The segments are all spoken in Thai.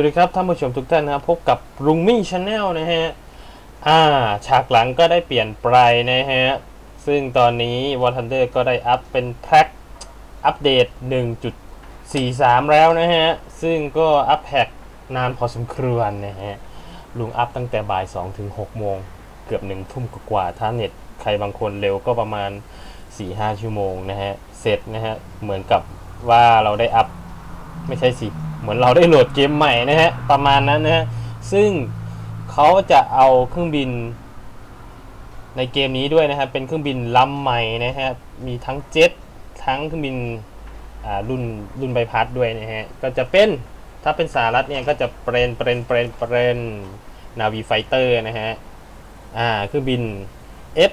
สวัสดีครับท่านผู้ชมทุกท่านนะครับพบกับรุงมิ่งชาแนลนะฮะอ่าฉากหลังก็ได้เปลี่ยนไปนะฮะ ซึ่งตอนนี้ War Thunder ก็ได้อัพเป็นแพ็คอัปเดต 1.43 แล้วนะฮะ ซึ่งก็อัพแพ็กนานพอสมควรนะฮะ ลุงอัพตั้งแต่บ่าย 2 ถึง 6 โมง เกือบ 1 ทุ่มกว่าถ้าเน็ตใครบางคนเร็วก็ประมาณ 4-5 ชั่วโมงนะฮะ เสร็จนะฮะ เหมือนกับว่าเราได้อัพไม่ใช่สิ เหมือนเราได้โหลดเกมใหม่นะฮะ ประมาณนั้นนะฮะ ซึ่งเขาจะเอาเครื่องบิน ในเกมนี้ด้วยนะครับ เป็นเครื่องบินลำใหม่นะฮะ มีทั้งเจ็ตทั้งเครื่องบินรุ่นรุ่นใบพัดด้วยนะฮะ ก็จะเป็นถ้าเป็นสหรัฐเนี่ยก็จะเป็นเป็นเป็นเป็นนาวีไฟเตอร์นะฮะ อ่าเครื่องบิน F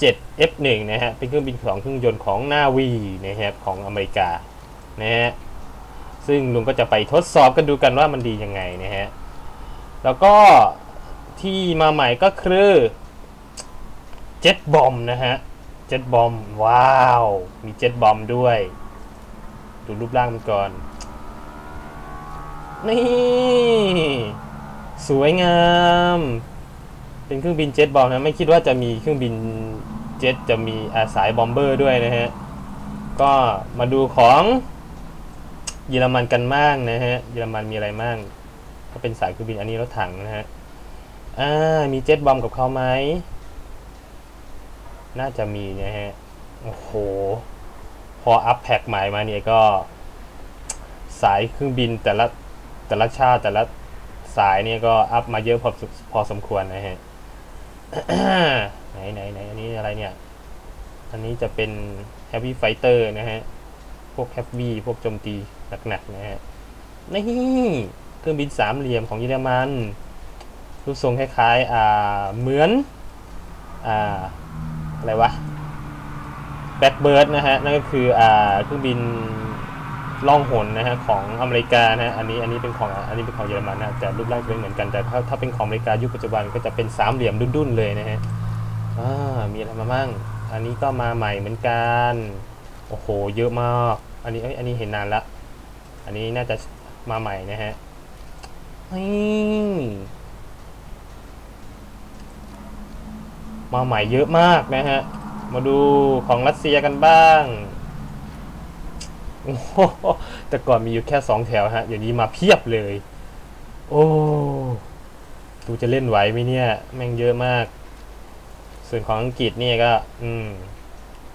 7 F 1 นะฮะ เป็นเครื่องบินของเครื่องยนต์ของนาวีนะครับของอเมริกานะฮะ ซึ่งลุงก็จะไปทดสอบกันดูกันว่ามันดียังไงนะฮะ แล้วก็ที่มาใหม่ก็คือเจ็ตบอมนะฮะ เจ็ตบอมว้าว มีเจ็ตบอมด้วย ดูรูปร่างมันก่อน นี่ สวยงาม เป็นเครื่องบินเจ็ตบอมนะ ไม่คิดว่าจะมีเครื่องบินเจ็ตจะมีอาสายบอมเบอร์ด้วยนะฮะ ก็มาดูของ เยอรมันกันบ้างนะฮะ เยอรมันมีอะไรบ้างก็เป็นสายเครื่องบินอันนี้รถถังนะฮะ อ่า มีเจ็ตบอมกับเขาไหม น่าจะมีนะฮะ โอ้โห พออัพแพ็กใหม่มาเนี่ยก็ สายเครื่องบินแต่ละแต่ละชาติแต่ละสายเนี่ยก็อัพมาเยอะพอพอสมควรนะฮะ ไหนไหนไหนอันนี้อะไรเนี่ย อันนี้จะเป็น Heavy Fighter นะฮะ พวก Heavy พวกโจมตี หนักๆนะฮะนี่เครื่องบินสามเหลี่ยมของเยอรมันรูปทรงคล้ายๆอ่าเหมือนอ่าอะไรวะแบ็กเบิร์ดนะฮะนั่นก็คืออ่าเครื่องบินล่องหนนะฮะของอเมริกานะฮะอันนี้อันนี้เป็นของอันนี้เป็นของเยอรมันนะแต่รูปร่างจะไม่เหมือนกันแต่ถ้าถ้าเป็นของอเมริกายุคปัจจุบันก็จะเป็นสามเหลี่ยมดุ้นๆเลยนะฮะอ่ามีอะไรมาบ้างอันนี้ก็มาใหม่เหมือนกันโอ้โหเยอะมากอันนี้เอ้ยอันนี้เห็นนานละ อันนี้น่าจะมาใหม่นะฮะมาใหม่เยอะมากนะฮะ มาดูของรัสเซียกันบ้าง โอ้แต่ก่อนมีอยู่แค่สองแถวฮะเดี๋ยวนี้มาเพียบเลย โอ้ดูจะเล่นไหวไหมเนี่ย แม่งเยอะมาก ส่วนของอังกฤษเนี่ยก็ อืม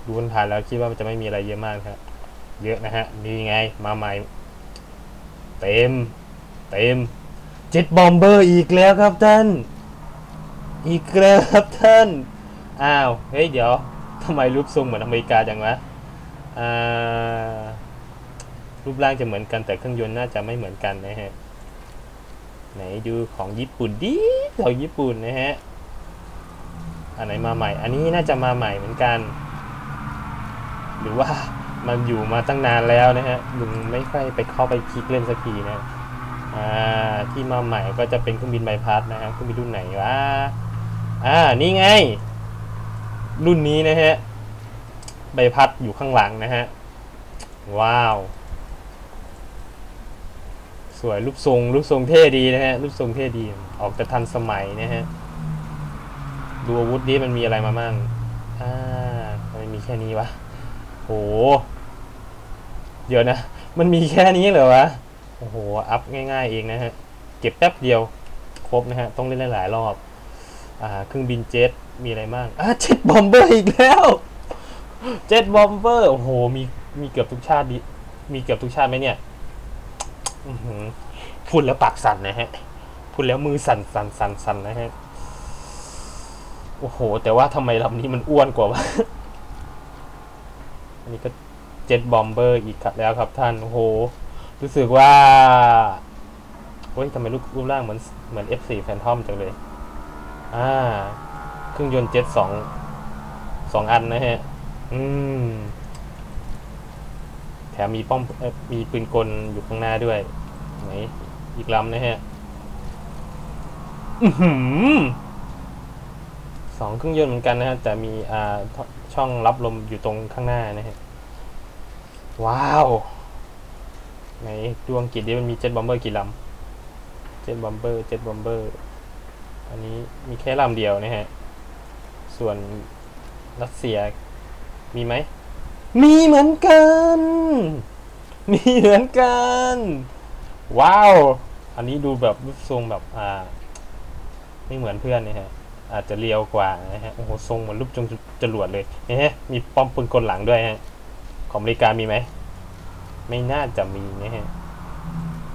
ดูมันผ่านแล้วคิดว่ามันจะไม่มีอะไรเยอะมากครับ เยอะนะฮะ นี่ไง มาใหม่ เต็ม เต็มเจ็ตบอมเบอร์อีกแล้วครับท่าน อีกแล้วครับท่าน อ้าว เฮ้ย เดี๋ยวทำไมรูปทรงเหมือนอเมริกาจังวะอ่ารูปร่างจะเหมือนกันแต่เครื่องยนต์น่าจะไม่เหมือนกันนะฮะ ไหนดูของญี่ปุ่นดิของญี่ปุ่นนะฮะ อันไหนมาใหม่ อันนี้น่าจะมาใหม่เหมือนกัน หรือว่า มันอยู่มาตั้งนานแล้วนะฮะลุงไม่ค่อยไปเข้าไปคลิกเล่นสักทีนะอ่าที่มาใหม่ก็จะเป็นเครื่องบินใบพัดนะฮะเครื่องบินรุ่นไหนวะอ่านี่ไง รุ่นนี้นะฮะใบพัดอยู่ข้างหลังนะฮะว้าว สวยรูปทรงรูปทรงเท่ดีนะฮะรูปทรงเท่ดี ออกจะทันสมัยนะฮะดูอาวุธนี้มันมีอะไรมามั่งอ่าทำไมมีแค่นี้วะโห เดี๋ยวนะ มันมีแค่นี้เหรอวะ โอ้โห อัพง่ายๆเองนะฮะ เก็บแป๊บเดียว ครบนะฮะ ต้องเล่นหลายรอบ อ่า เครื่องบินเจ็ต มีอะไรบ้าง อ่าเจ็ตบอมเบอร์อีกแล้ว เจ็ตบอมเบอร์ โอ้โห มี มีเกือบทุกชาติดิ มีเกือบทุกชาติไหมเนี่ยอื้อหือพูดแล้วปากสั่นนะฮะ พูดแล้วมือสั่นสั่นสั่นสั่นนะฮะ โอ้โห แต่ว่าทำไมลำนี้มันอ้วนกว่าวะ อันนี้ก็ เจ็ตบอมเบอร์อีกครับแล้วครับท่านโอ้โห รู้สึกว่าเฮ้ยทำไมรูปรูปร่างเหมือนเหมือน F4 Phantom จังเลย อ่า เครื่องยนต์เจ็ตสองสองอันนะฮะ อืม แถมมีป้อมมีปืนกลอยู่ข้างหน้าด้วย ไหน อีกลำนะฮะ อือหือสองเครื่องยนต์เหมือนกันนะฮะ แต่มีอ่าช่องรับลมอยู่ตรงข้างหน้านะฮะ ว้าวไหนดวงกิจนี่มันมีเจ็ตบอมเบอร์กี่ลำเจ็ตบอมเบอร์เจ็ตบอมเบอร์อันนี้มีแค่ลำเดียวนะฮะ ส่วนรัสเซียมีไหม มีเหมือนกัน มีเหมือนกัน ว้าว อันนี้ดูแบบรูปทรงแบบอ่า ไม่เหมือนเพื่อนนะฮะ อาจจะเรียวกว่านะฮะ โอ้โหทรงเหมือนรูปจงจรวดเลยนะฮะ มีป้อมปืนกลหลังด้วยฮะ ของอเมริกามีไหม ไม่น่าจะมีนะฮะ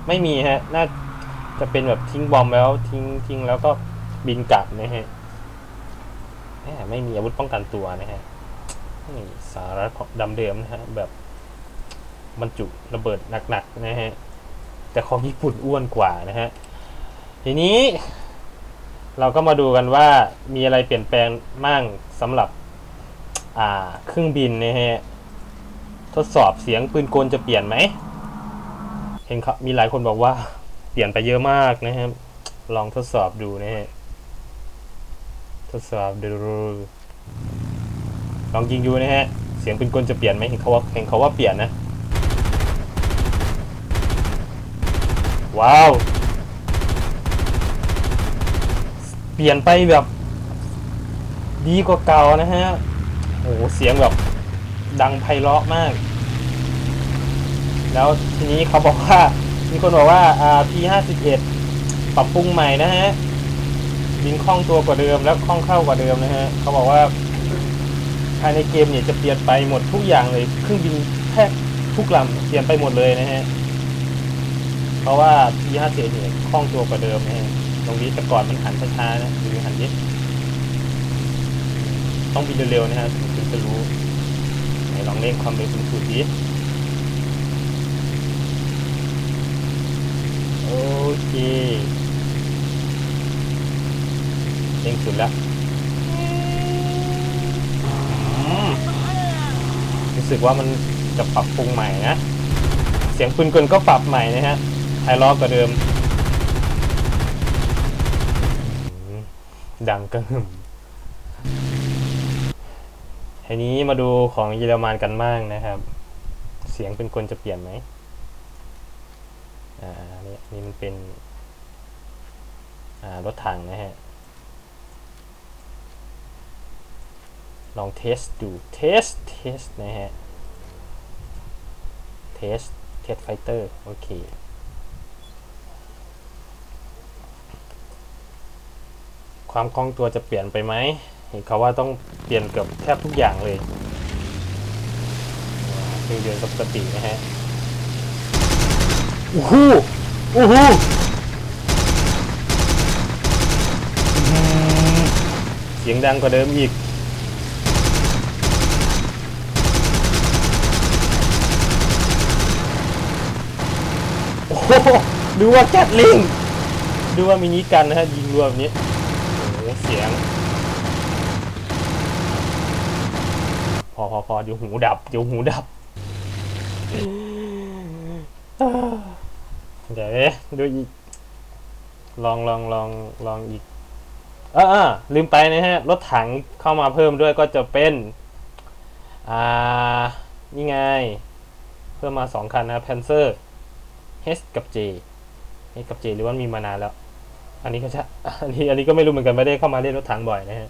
ไม่มีฮะ น่าจะเป็นแบบทิ้งบอมแล้วทิ้งทิ้งแล้วก็บินกลับนะฮะแหมไม่มีอาวุธป้องกันตัวนะฮะนี่สาระดำเดิมนะฮะ แบบบรรจุระเบิดหนักๆนะฮะ แต่ของญี่ปุ่นอ้วนกว่านะฮะ ทีนี้ เราก็มาดูกันว่ามีอะไรเปลี่ยนแปลงมั่งสำหรับ อ่า เครื่องบินนะฮะ ดสอบเสียงปืนกลจะเปลี่ยนไหมเห็นครับมีหลายคนบอกว่า เปลี่ยนไปเยอะมากนะครับ ลองทดสอบดูนะฮะทดสอบดูลองยิงดูนะฮะ เสียงปืนกลจะเปลี่ยนไหมเห็นเขาว่าเห็นเขาว่าเปลี่ยนนะ ว้าว เปลี่ยนไปแบบ ดีกว่าเก่านะฮะโอ้โหเสียงแบบดังไพเราะมาก แล้วทีนี้เขาบอกว่า มีคนบอกว่าอ่า P51 ปรับปรุงใหม่นะฮะยิงคล่องตัวกว่าเดิมแล้วคล่องเข้ากว่าเดิมนะฮะเขาบอกว่าภายในเกมเนี่ยจะเปลี่ยนไปหมดทุกอย่างเลยเครื่องบินแทบทุกลำเปลี่ยนไปหมดเลยนะฮะเพราะว่า P51 เนี่ยคล่องตัวกว่าเดิมนะฮะตรงนี้แต่ก่อนมันหันช้าๆนะดูหันนิดต้องบินเร็วๆนะฮะถึงจะรู้ไหนลองเร่งความเร็วสูงสุดดิ โอเคเร่งสุดแล้วรู้สึกว่ามันจะปรับปรุงใหม่นะ เสียงปืนกลก็ปรับใหม่นะฮะไฮล้อกว่าเดิม ดังกระหึ่มทีนี้มาดูของเยอรมันกันบ้างนะครับ เสียงเป็นคนจะเปลี่ยนไหมอ่า นี่มันเป็นรถถังนะฮะ ลองเทสดูเทสเทสนะฮะเทสเทสไฟเตอร์โอเคความคล่องตัวจะเปลี่ยนไปไหมเห็นเขาว่าต้องเปลี่ยนเกือบแทบทุกอย่างเลยเครื่องยนต์ปกตินะฮะโอ้โห อ้โหอื้อหือเสียงดังกว่าเดิมอีก โอ้โหดูว่าแกตลิง ดูว่ามินิกันนะฮะยิงรวมนี้โอ้โหเสียง พอพอพอเดี๋ยวหูดับเดี๋ยวหูดับ เดี๋ยวดูอีก ลองลองลองลองอีกเออเออลืมไปนะฮะ รถถังเข้ามาเพิ่มด้วยก็จะเป็น อ่า นี่ไง เพิ่มมาสองคันนะ Panzer H กับ J H กับ J หรือว่ามีมานานแล้ว อันนี้ก็จะอันนี้อันนี้ก็ไม่รู้เหมือนกันไม่ได้เข้ามาเล่นรถถังบ่อยนะฮะ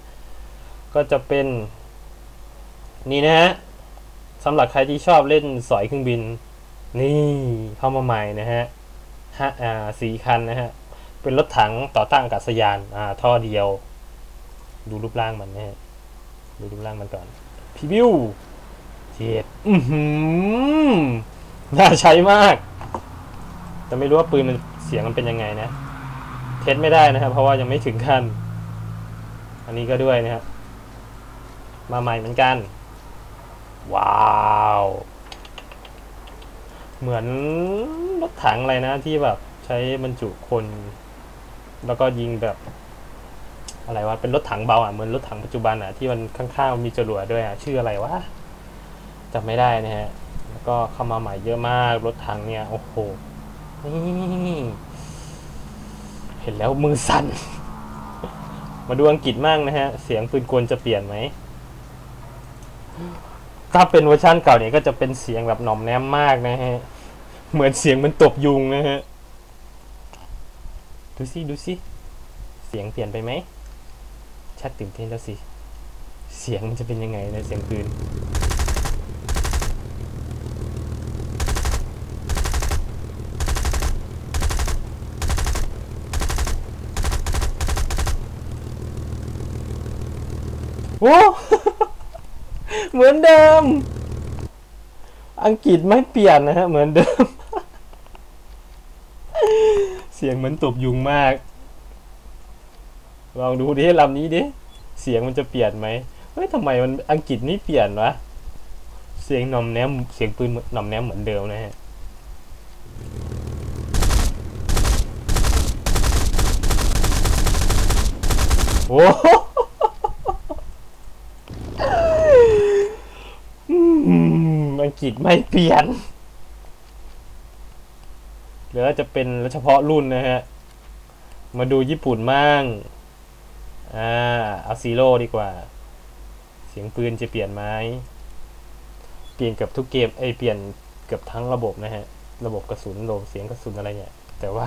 ก็จะเป็น นี่นะฮะสำหรับใครที่ชอบเล่นสอยเครื่องบิน นี่เข้ามาใหม่นะฮะ สี่คันนะฮะ เป็นรถถังต่อต้านอากาศยานอ่าท่อเดียว ดูรูปร่างมันนะฮะ ดูรูปร่างมันก่อนพีบิวเจ็ดอือหือน่าใช้มาก แต่ไม่รู้ว่าปืนมันเสียงมันเป็นยังไงนะ เทสไม่ได้นะครับ เพราะว่ายังไม่ถึงขั้น อันนี้ก็ด้วยนะครับ มาใหม่เหมือนกัน ว้าว เหมือนรถถังอะไรนะที่แบบใช้บรรจุคน แล้วก็ยิงแบบ อะไรวะเป็นรถถังเบาอะเหมือนรถถังปัจจุบันอะที่มันข้างๆมีจรวดด้วยอะชื่ออะไรวะจำไม่ได้นะฮะแล้วก็เข้ามาใหม่เยอะมากรถถังเนี่ยโอ้โหนี่เห็นแล้วมือสั่น มาดูอังกฤษมั่งนะฮะ เสียงปืนกลจะเปลี่ยนไหม ถ้าเป็นเวอร์ชันเก่าเนี่ยก็จะเป็นเสียงแบบหน่อมแนมมากนะฮะ เหมือนเสียงมันตบยุงนะฮะ ดูสิดูสิเสียงเปลี่ยนไปไหมชัดตื่นเต้นแล้วสิ เสียงมันจะเป็นยังไงในเสียงปืนโอ้ เหมือนเดิม อังกฤษไม่เปลี่ยนนะฮะ เหมือนเดิม เสียงเหมือนตบยุงมาก ลองดูดิลำนี้ดิ เสียงมันจะเปลี่ยนไหมเฮ้ยทำไมมันอังกฤษไม่เปลี่ยนวะ เสียงนอมแนม เสียงปืนนอมแนมเหมือนเดิมนะฮะโอ้ม อังกฤษไม่เปลี่ยนหรือว่าจะเป็นเฉพาะรุ่นนะฮะ มาดูญี่ปุ่นมั่งอ่าเอาซีโร่ดีกว่า เสียงปืนจะเปลี่ยนไหมเปลี่ยนเกับทุกเกมไอเปลี่ยนเกือบทั้งระบบนะฮะ ระบบกระสุนโลดเสียงกระสุนอะไรเนี่ย แต่ว่า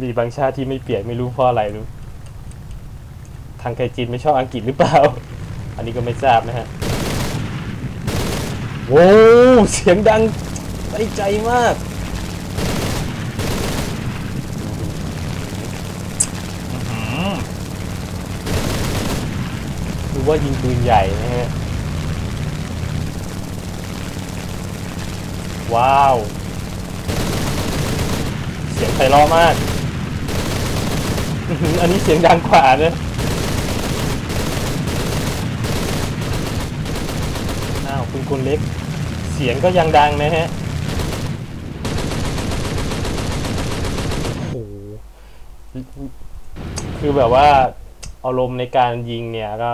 มีบางชาติที่ไม่เปลี่ยนไม่รู้เพราะอะไรรู้ ทางไกจีนไม่ชอบอังกฤษหรือเปล่า อันนี้ก็ไม่ทราบนะฮะ โว้เสียงดังไปใจมาก ดูว่ายิงปืนใหญ่นะฮะ ว้าว เสียงไพเราะมาก อันนี้เสียงดังกว่านะอ้าวคุณคุณเล็ก สียงก็ยังดังนะฮะโอ้โหคือแบบว่าอารมณ์ในการยิงเนี่ยก็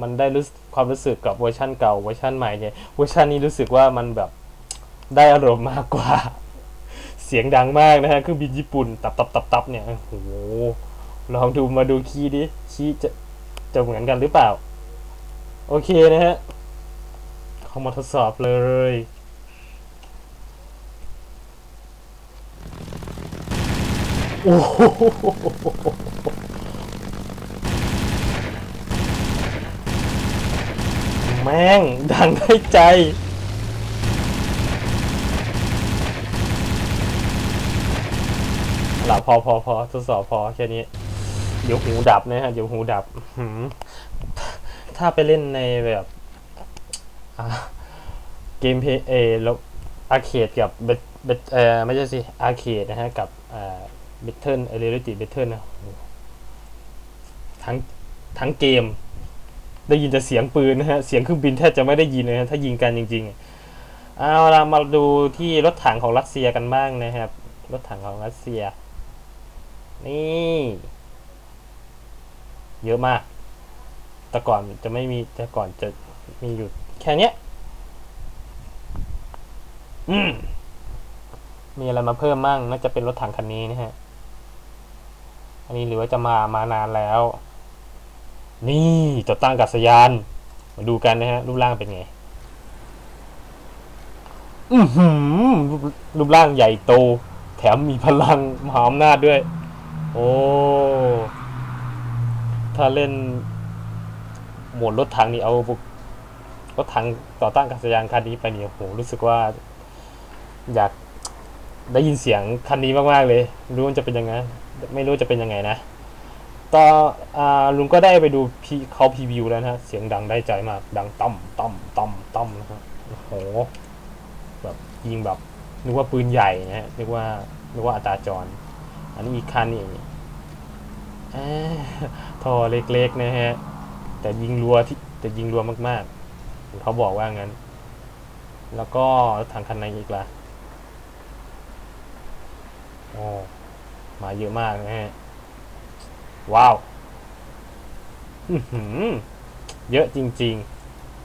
มันได้รู้ความรู้สึกกับเวอร์ชั่นเก่าเวอร์ชั่นใหม่เนี่ยเวอร์ชันนี้รู้สึกว่ามันแบบได้อารมณ์มากกว่า เสียงดังมากนะฮะเครื่องบินญี่ปุ่นตับตับตับตับเนี่ยโอ้โหลองดูมาดูคีย์ดิคีย์จะจะเหมือนกันหรือเปล่า โอเคนะฮะ เข้ามาทดสอบเลยโอ้โหแม่ง ดังได้ใจหลับพอพอพอทดสอบพอแค่นี้ เดี๋ยวหูดับนะฮะ เดี๋ยวหูดับ ถ้าไปเล่นในแบบ เกมเพย์เอแล้วอาร์เคดกับเบเบเออไม่ใช่สิอาร์เคดนะฮะ กับอ่าเบทเทิลเอเรลิติเบทเทิลนะทั้งทั้งเกม ได้ยินแต่เสียงปืนนะฮะ เสียงเครื่องบินแทบจะไม่ได้ยินเลยนะถ้ายิงกันจริง ๆ เอาละมาดูที่รถถังของรัสเซียกันบ้างนะครับ รถถังของรัสเซีย นี่ เยอะมาก แต่ก่อนจะไม่มีแต่ก่อนจะมีอยู่ แค่เนี้ยอืมมีอะไรมาเพิ่มมั่งน่าจะเป็นรถถังคันนี้นะฮะ อันนี้หรือว่าจะมามานานแล้ว นี่จดตั้งกาศยาน มาดูกันนะฮะ รูปร่างเป็นไง อือหือรูปรูปร่างใหญ่โต แถมมีพลังมหาอำนาจด้วย โอ้ ถ้าเล่นหมดรถถังนี่เอา รถถังต่อต้านอากาศยานคันนี้ไปเนี่ยโหรู้สึกว่า อยากได้ยินเสียงคันนี้มากๆเลยรู้ว่าจะเป็นยังไงไม่รู้จะเป็นยังไงนะต่ออ่าลุงก็ได้ไปดูเขาพรีวิวแล้วนะเสียงดังได้ใจมาก ดังต่ำต่ำต่ำต่ำนะครับโอ้โหแบบยิงแบบนึกว่าปืนใหญ่นะฮะนึกว่านึกว่าอัตราจร อันนี้อีกคันนี่เอ้ยท่อเล็กๆนะฮะแต่ยิงรัวที่แต่ยิงรัวมากๆ เขาบอกว่างั้น แล้วก็ทางคันไหนอีกล่ะโอ้มาเยอะมากนะฮะ ว้าวอื้อหือเยอะจริง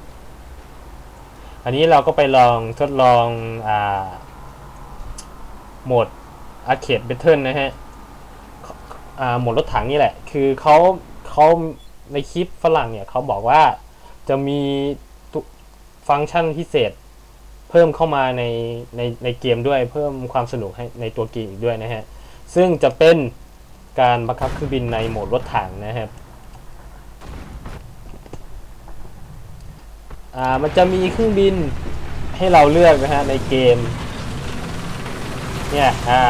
ๆ อันนี้เราก็ไปลองทดลองอ่าโหมด Arcade Battle นะฮะอ่าโหมดรถถังนี่แหละ คือเขาเขาในคลิปฝรั่งเนี่ยเขาบอกว่าจะมี ฟังก์ชันพิเศษเพิ่มเข้ามาในในในเกมด้วยเพิ่มความสนุกให้ในตัวเกมอีกด้วยนะฮะ ซึ่งจะเป็นการบังคับเครื่องบินในโหมดรถถังนะครับอ่ามันจะมีเครื่องบินให้เราเลือกนะฮะในเกมเนี่ยอ่า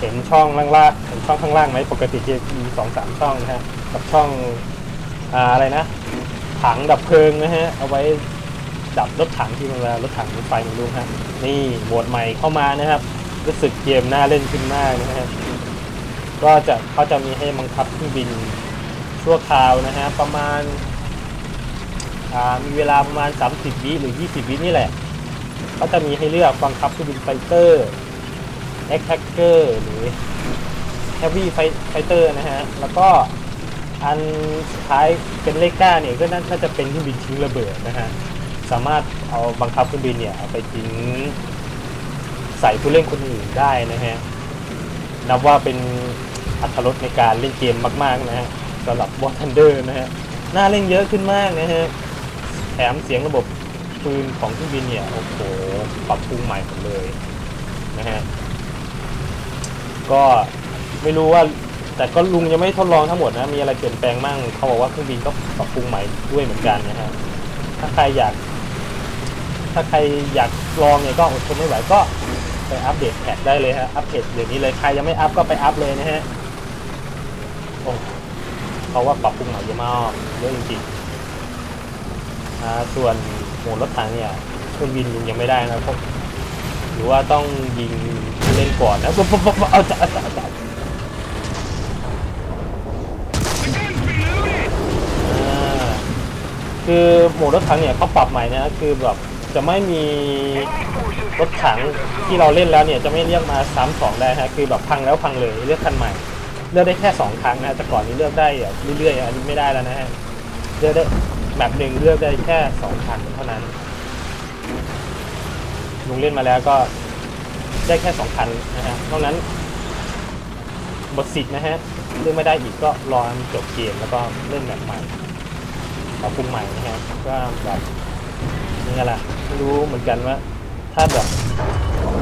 เห็นช่องล่างล่างเห็นช่องข้างล่างไหมปกติจะมีสองสามช่องนะฮะกับช่องอ่าอะไรนะถังดับเพลิงนะฮะเอาไว้ ดับรถถังที่มันเวลารถถังรถไฟมันลุกฮะนี่โหมดใหม่เข้ามานะครับรู้สึกเกมน่าเล่นขึ้นมากนะฮะก็จะเขาจะมีให้บังคับเครื่องบินชั่วคราวนะฮะประมาณมีเวลาประมาณ 30 วิหรือ 20 วินี่แหละเขาจะมีให้เลือกบังคับเครื่องบินไฟเตอร์แอคแท็กเกอร์หรือ Heavy Fighter นะฮะ แล้วก็อันสุดท้ายเป็นเลขก้าเนี่ยก็น่าจะเป็นเครื่องบินทิ้งระเบิดนะฮะ สามารถเอาบังคับเครื่องบินเนี่ยไปทิ้งใส่ผู้เล่นคนอื่นได้นะฮะนับว่าเป็นอัตรสในการเล่นเกมมากๆนะฮะสำหรับ War Thunder นะฮะน่าเล่นเยอะขึ้นมากนะฮะแถมเสียงระบบปืนของเครื่องบินเนี่ยโอ้โหปรับปรุงใหม่หมดเลยนะฮะก็ไม่รู้ว่าแต่ก็ลุงยังไม่ทดลองทั้งหมดนะมีอะไรเปลี่ยนแปลงมั่งเขาบอกว่าเครื่องบินก็ปรับปรุงใหม่ด้วยเหมือนกันนะฮะถ้าใครอยาก ถ้าใครอยากลองเนี่ยก็อดทนไม่ไหวก็ไปอัปเดตแพทได้เลยฮะ อัปเดตเดี๋ยวนี้เลย ใครยังไม่อัปก็ไปอัปเลยนะฮะ โอ้เขาว่าปรับปรุงใหม่เยอะมากเยอะจริงๆอ่าส่วนหมดรถถังเนี่ยครื่องบินยิงยังไม่ได้นะเพราะหรือว่าต้องยิงเล่นก่อนนะปุ๊บปุ๊บปุ๊บเอาจะเอาจะเอาจะอ่าคือโหมดรถถังเนี่ยเขาปรับใหม่นะคือแบบ จะไม่มีรถถังที่เราเล่นแล้วเนี่ยจะไม่เรียกมาซ้ำสองได้ฮะคือแบบพังแล้วพังเลยเลือกคันใหม่ เลือกได้แค่สองครั้งนะแต่ก่อนนี้เลือกได้เรื่อยๆอันนี้ไม่ได้แล้วนะฮะเลือกได้แบบหนึ่งเลือกได้แค่สองครั้งเท่านั้นลุงเล่นมาแล้วก็ได้แค่สองคันนะฮะนอกนั้นบทสิทธิ์นะฮะเลือกไม่ได้อีกก็รอจบเกมแล้วก็เล่นแบบใหม่ปรับปรุงใหม่นะฮะก็แบบนี่แหละ ไม่รู้เหมือนกันว่า ถ้าแบบ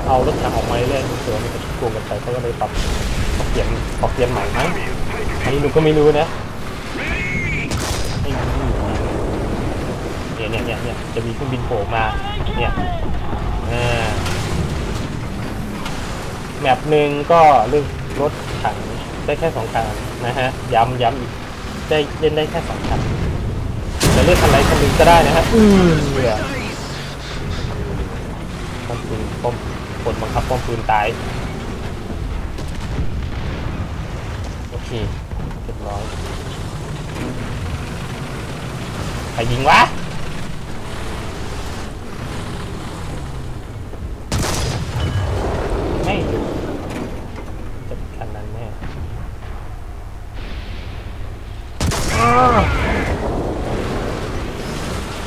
เอารถถังออกมาเรื่อยๆเสือมันจะโกงกันไปเขาก็เลยปรับปรับเปลี่ยนปรับเปลี่ยนใหม่มั้งอันนี้หนูก็ไม่รู้นะเนี่ยเนี่ยเนี่ยเนี่ยจะมีเครื่องบินโผล่มาเนี่ยอ่แมปหนึ่งก็เลือกรถถังได้แค่สองคันนะฮะ ย้ำย้ำอีกได้เล่นได้แค่สองคันจะเลือกคันไหนคันหนึ่งก็ได้นะฮะอือ ปืนป้อมกดบังคับป้อมปืนตาย โอเคเรียบร้อยใครยิงวะ ไม่รู้จะเป็นคันนั้นแน่อ้าว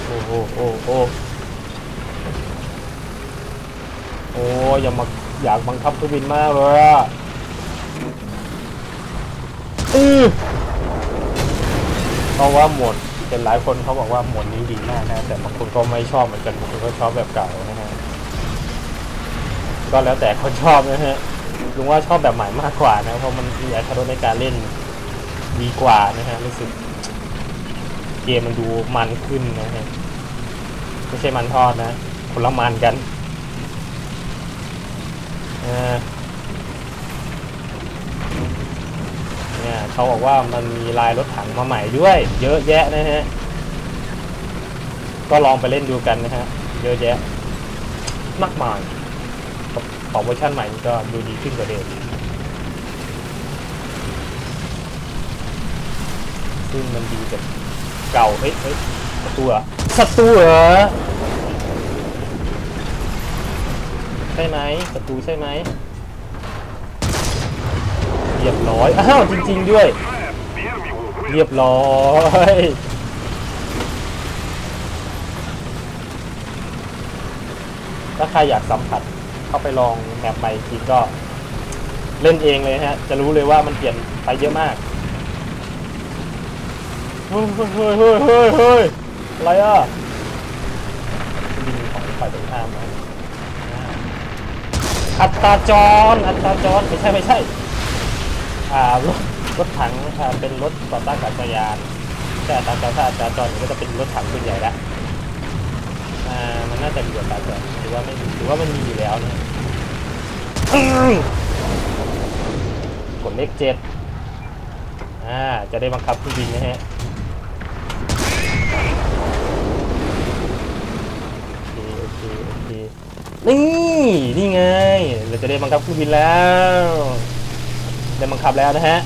โอ้โหโอ้โหโอ้อย่ามาอยากบังคับเครื่องบินมากเลยอะอือเพราะว่าหมดเป็นหลายคนเขาบอกว่าหมดนี้ดีมากนะ แต่บางคนก็ไม่ชอบเหมือนกันบางคนก็ชอบแบบเก่านะฮะก็แล้วแต่คนชอบนะฮะลุงว่าชอบแบบใหม่มากกว่านะเพราะมันมีอรรรสในการเล่นดีกว่านะฮะรู้สึกเกมมันดูมันขึ้นนะฮะไม่ใช่มันทอดนะคนละมันกัน เนี่ยเขาบอกว่ามันมีลายรถถังมาใหม่ด้วย เยอะแยะนะฮะ ก็ลองไปเล่นดูกันนะฮะ เยอะแยะ มากมายของเวอร์ชันใหม่ก็ดูดีขึ้นกว่าเดิมซึ่งมันดีแบบเก่า เฮ้ยเฮ้ยศัตรูเหรอศัตรูเหรอ ใช่ไหมศัตรูใช่ไหมเรียบร้อยอ้าวจริง ๆ ด้วย เรียบร้อยถ้าใครอยากสัมผัสเข้าไปลองแมปใหม่จริงก็เล่นเองเลยฮะ จะรู้เลยว่ามันเปลี่ยนไปเยอะมากเฮ้ยเฮ้ยเฮ้ยเฮ้ยอะไรอะบินของฝ่ายตรงข้ามนะอ่า อัตราจรอัตราจรไม่ใช่ไม่ใช่อ่ารถรถถังอ่าเป็นรถต่อต้านอากาศยานแต่ตามการท่าจราจรก็จะเป็นรถถังส่วนใหญ่ละอ่ามันน่าจะมีอยู่แล้วแต่หรือว่าไม่มีหรือว่ามันมีอยู่แล้วเนี่ยกดเลขเจ็ดอ่าจะได้บังคับเครื่องบินนะฮะโอเคโอเค นี่ นี่ไง เราจะได้บังคับเครื่องบินแล้ว ได้บังคับแล้วนะฮะ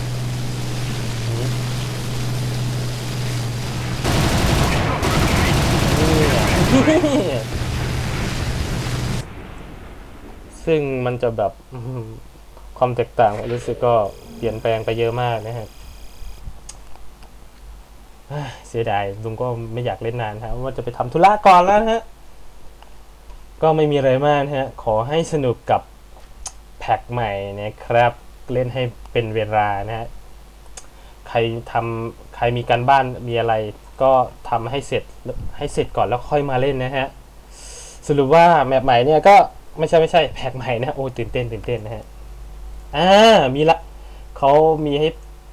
ซึ่งมันจะแบบความแตกต่างรู้สึกก็เปลี่ยนแปลงไปเยอะมากนะฮะเสียดายลุงก็ไม่อยากเล่นนานครับว่าจะไปทำธุระก่อนแล้วฮะ ก็ไม่มีอะไรมากนะฮะ ขอให้สนุกกับแพ็กใหม่นะครับ เล่นให้เป็นเวลานะฮะ ใครทำใครมีการบ้านมีอะไร ก็ทำให้เสร็จให้เสร็จก่อนแล้วค่อยมาเล่นนะฮะ สรุปว่าแมปใหม่เนี่ยก็ไม่ใช่ไม่ใช่แพ็กใหม่นะโอ้ตื่นเต้นตื่นเต้นนะฮะ อ่ามีละเขามีให้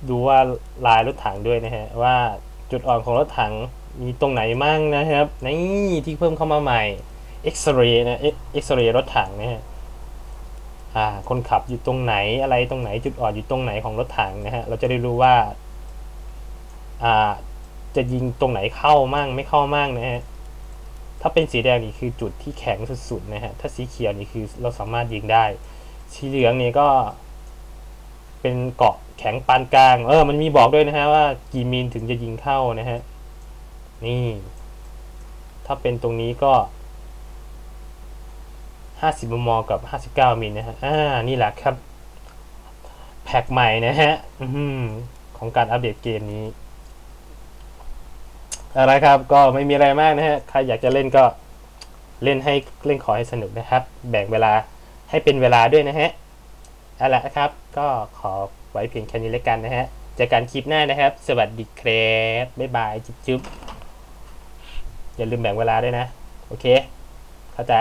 ดูว่าลายรถถังด้วยนะฮะ ว่าจุดอ่อนของรถถังมีตรงไหนมั่งนะครับ นี่ที่เพิ่มเข้ามาใหม่ เอ็กซเรย์นะเอ็กซเรย์รถถังนะฮะอ่าคนขับอยู่ตรงไหนอะไรตรงไหนจุดอ่อนอยู่ตรงไหนของรถถังนะฮะเราจะได้รู้ว่าอ่าจะยิงตรงไหนเข้ามั่งไม่เข้ามั่งนะฮะถ้าเป็นสีแดงนี่คือจุดที่แข็งสุดๆนะฮะถ้าสีเขียวนี่คือเราสามารถยิงได้ สีเหลืองนี่ก็เป็นเกาะแข็งปานกลาง เออ มันมีบอกด้วยนะฮะว่ากี่มิลถึงจะยิงเข้านะฮะ นี่ ถ้าเป็นตรงนี้ก็ 50 มม กับ 59 มิลนะฮะ อ่า นี่แหละครับ แพ็กใหม่นะฮะอของการอัปเดตเกมนี้ อะไรครับ ก็ไม่มีอะไรมากนะฮะ ใครอยากจะเล่นก็เล่นให้เล่นขอให้สนุกนะครับ แบ่งเวลาให้เป็นเวลาด้วยนะฮะเอาละครับ ก็ขอไว้เพียงแค่นี้แล้วกันนะฮะจอกันคลิปหน้านะครับ สวัสดีครับบ๊ายบาย จุ๊บ อย่าลืมแบ่งเวลาด้วยนะ โอเค เข้าใจ